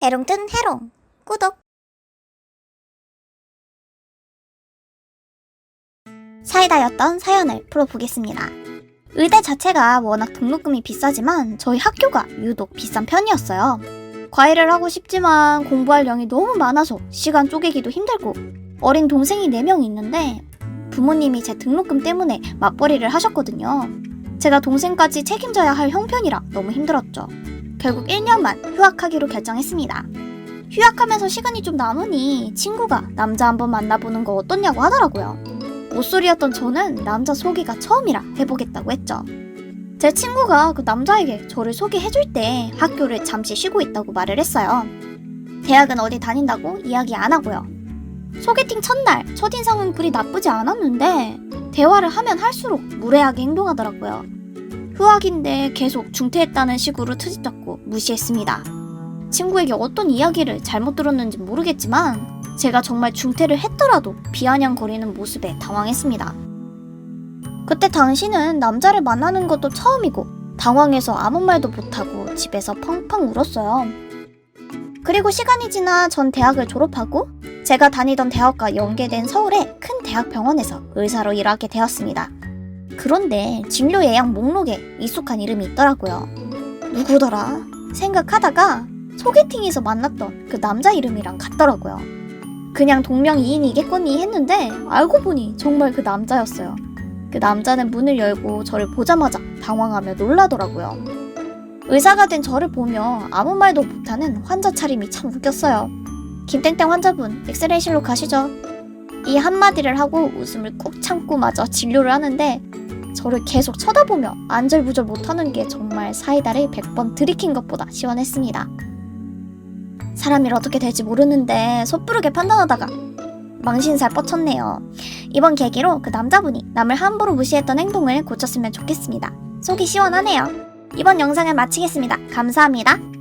해롱튼 해롱 구독 사이다였던 사연을 풀어보겠습니다. 의대 자체가 워낙 등록금이 비싸지만 저희 학교가 유독 비싼 편이었어요. 과외를 하고 싶지만 공부할 양이 너무 많아서 시간 쪼개기도 힘들고 어린 동생이 4명 있는데 부모님이 제 등록금 때문에 맞벌이를 하셨거든요. 제가 동생까지 책임져야 할 형편이라 너무 힘들었죠. 결국 1년만 휴학하기로 결정했습니다. 휴학하면서 시간이 좀 남으니 친구가 남자 한번 만나보는 거 어떻냐고 하더라고요. 모쏠이었던 저는 남자 소개가 처음이라 해보겠다고 했죠. 제 친구가 그 남자에게 저를 소개해줄 때 학교를 잠시 쉬고 있다고 말을 했어요. 대학은 어디 다닌다고 이야기 안 하고요. 소개팅 첫날 첫인상은 그리 나쁘지 않았는데 대화를 하면 할수록 무례하게 행동하더라고요. 휴학인데 계속 중퇴했다는 식으로 트집잡고 무시했습니다. 친구에게 어떤 이야기를 잘못 들었는지 모르겠지만 제가 정말 중퇴를 했더라도 비아냥거리는 모습에 당황했습니다. 그때 당신은 남자를 만나는 것도 처음이고 당황해서 아무 말도 못하고 집에서 펑펑 울었어요. 그리고 시간이 지나 전 대학을 졸업하고 제가 다니던 대학과 연계된 서울의 큰 대학병원에서 의사로 일하게 되었습니다. 그런데 진료 예약 목록에 익숙한 이름이 있더라고요. 누구더라? 생각하다가 소개팅에서 만났던 그 남자 이름이랑 같더라고요. 그냥 동명이인이겠거니 했는데 알고 보니 정말 그 남자였어요. 그 남자는 문을 열고 저를 보자마자 당황하며 놀라더라고요. 의사가 된 저를 보며 아무 말도 못하는 환자 차림이 참 웃겼어요. 김땡땡 환자분, 엑스레이실로 가시죠. 이 한마디를 하고 웃음을 꾹 참고 마저 진료를 하는데 저를 계속 쳐다보며 안절부절 못하는 게 정말 사이다를 100번 들이킨 것보다 시원했습니다. 사람이 어떻게 될지 모르는데 섣부르게 판단하다가 망신살 뻗쳤네요. 이번 계기로 그 남자분이 남을 함부로 무시했던 행동을 고쳤으면 좋겠습니다. 속이 시원하네요. 이번 영상을 마치겠습니다. 감사합니다.